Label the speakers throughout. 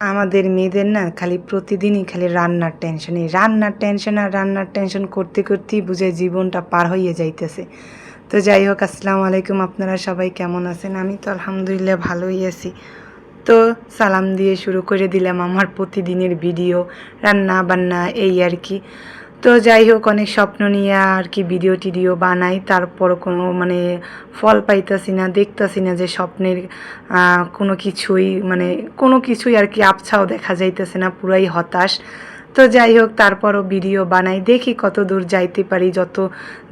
Speaker 1: আমাদের মেয়েদের না খালি প্রতিদিনই খালি রান্নার টেনশন রান্নার টেনশন আর রান্নার টেনশন করতে করতেই বুঝে জীবনটা পার হইয়ে যাইতেছে। তো যাই হোক, আসসালামু আলাইকুম, আপনারা সবাই কেমন আছেন? আমি তো আলহামদুলিল্লাহ ভালোই আছি। তো সালাম দিয়ে শুরু করে দিলাম আমার প্রতিদিনের ভিডিও রান্না বান্না এই আর কি। তো যাই হোক, অনেক স্বপ্ন নিয়ে আর কি ভিডিও টিডিও বানাই। তারপর কোনো মানে ফল পাইতাছি না, দেখতাছি না যে স্বপ্নের কোনো কিছুই মানে কোনো কিছুই আর কি আবছাও দেখা যাইতেছে না, পুরাই হতাশ। তো যাই হোক, তারপরও ভিডিও বানাই। দেখি কত দূর যাইতে পারি, যত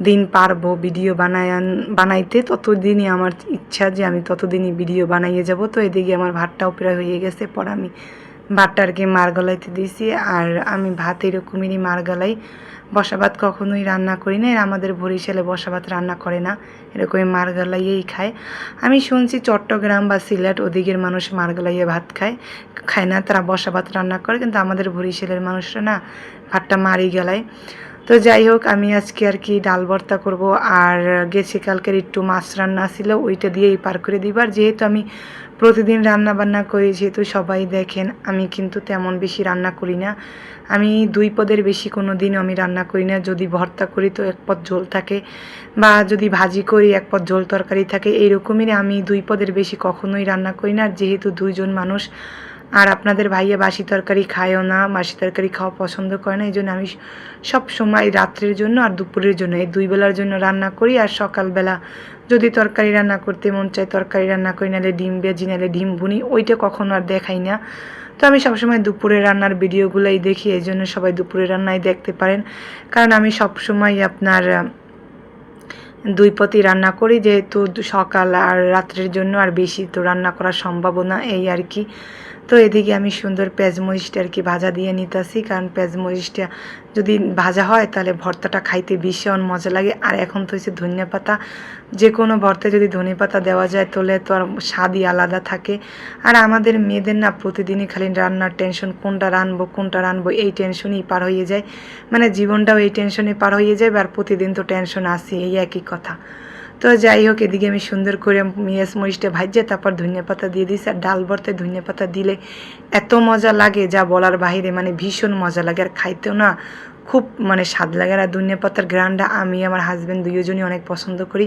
Speaker 1: দিন পারব ভিডিও বানায় বানাইতে, ততদিনই আমার ইচ্ছা যে আমি ততদিনই ভিডিও বানাইয়ে যাব। তো এদিকে আমার ভাতটাও প্রায় হয়ে গেছে, পর আমি ভাতটা আর কি মার গলাইতে দিয়েছি, আর আমি ভাত এরকমেরই মার গলাই। বসা ভাত কখনোই রান্না করি না আমাদের বরিশালে বসা ভাত রান্না করে না, এরকমই মার গলাইয়েই খায়। আমি শুনছি চট্টগ্রাম বা সিলেট ওদিকের মানুষ মার গলাইয়ে ভাত খায় খায় না, তারা বসা ভাত রান্না করে, কিন্তু আমাদের বরিশালের মানুষরা না ভাতটা মারি গেলায়। তো যাই হোক, আমি আজকে আর কি ডাল ভর্তা করব, আর গেছে কালকের একটু মাছ রান্না ছিল, ওইটা দিয়েই পার করে দিবার যেহেতু আমি প্রতিদিন রান্না বান্না করি, যেহেতু সবাই দেখেন, আমি কিন্তু তেমন বেশি রান্না করি না। আমি দুই পদের বেশি কোনো দিনও আমি রান্না করি না। যদি ভর্তা করি তো এক পদ ঝোল থাকে, বা যদি ভাজি করি এক পদ ঝোল তরকারি থাকে, এইরকমই আমি দুই পদের বেশি কখনোই রান্না করি না। যেহেতু দুইজন মানুষ আর আপনাদের ভাইয়া বাসি তরকারি খায়ও না, বাসি তরকারি খাওয়া পছন্দ করে না এই জন্য আমি সব সময় রাত্রের জন্য আর দুপুরের জন্য, এই দুই বেলার জন্য রান্না করি। আর সকালবেলা যদি তরকারি রান্না করতে মন চায়, তরকারি রান্না করি, নাহলে ডিম, বেজি, নাহলে ডিম, বুনি, ওইটা কখনো আর দেখাই না। তো আমি সবসময় দুপুরে রান্নার ভিডিওগুলোই দেখি এই জন্য সবাই দুপুরে রান্নাই দেখতে পারেন। কারণ আমি সবসময় আপনার দুই পতি রান্না করি, যেহেতু সকাল আর রাত্রের জন্য আর বেশি তো রান্না করা সম্ভব না, এই আর কি। তো এদিকে আমি সুন্দর পেঁয়াজ মরিচটা আর কি ভাজা দিয়ে নিতেছি, কারণ পেঁয়াজ মরিচটা যদি ভাজা হয় তাহলে ভর্তাটা খাইতে ভীষণ মজা লাগে। আর এখন তো হচ্ছে ধনিয়া পাতা। যে কোনো ভর্তায় যদি ধনে পাতা দেওয়া যায় তাহলে তো আর স্বাদই আলাদা থাকে। আর আমাদের মেয়েদের না প্রতিদিনই খালি রান্নার টেনশন কোনটা রানবো কোনটা রানবো, এই টেনশনই পার হয়ে যায়। মানে জীবনটাও এই টেনশনে পার হয়ে যায় আর প্রতিদিন তো টেনশন আসে এই একই কথা। তো যাই হোক, এদিকে আমি সুন্দর করে মিয়াস মরিচটা ভাজছে তারপর ধনিয়া পাতা দিয়ে দিয়েছি। আর ডাল ভর্তে ধনিয়া পাতা দিলে এত মজা লাগে, যা বলার বাইরে মানে ভীষণ মজা লাগে। আর খাইতেও না খুব মানে স্বাদ লাগে। আর ধনিয়া পাতার গ্রানটা আমি, আমার হাজব্যান্ড দুইজনই অনেক পছন্দ করি।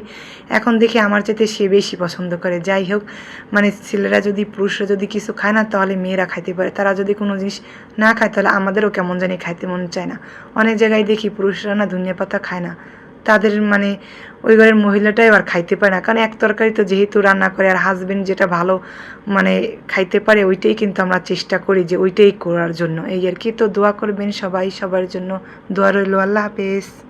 Speaker 1: এখন দেখি আমার চাইতে সে বেশি পছন্দ করে। যাই হোক মানে ছেলেরা যদি, পুরুষরা যদি কিছু খায় না, তাহলে মেয়েরা খাইতে পারে। তারা যদি কোনো জিনিস না খায়, তাহলে আমাদেরও কেমন জানি খাইতে মন চায় না। অনেক জায়গায় দেখি পুরুষরা না ধনিয়া পাতা খায় না। তাদের মানে ওই ঘরের মহিলাটাই আর খাইতে পারে না। কারণ এক তরকারি তো যেহেতু রান্না করে আর হাজবেন্ড যেটা ভালো মানে খাইতে পারে, ওইটাই কিন্তু আমরা চেষ্টা করি যে ওইটাই করার জন্য। এই আর কি। তো দোয়া করবেন সবাই, সবার জন্য। দোয়া রইল। আল্লাহ হাফেজ।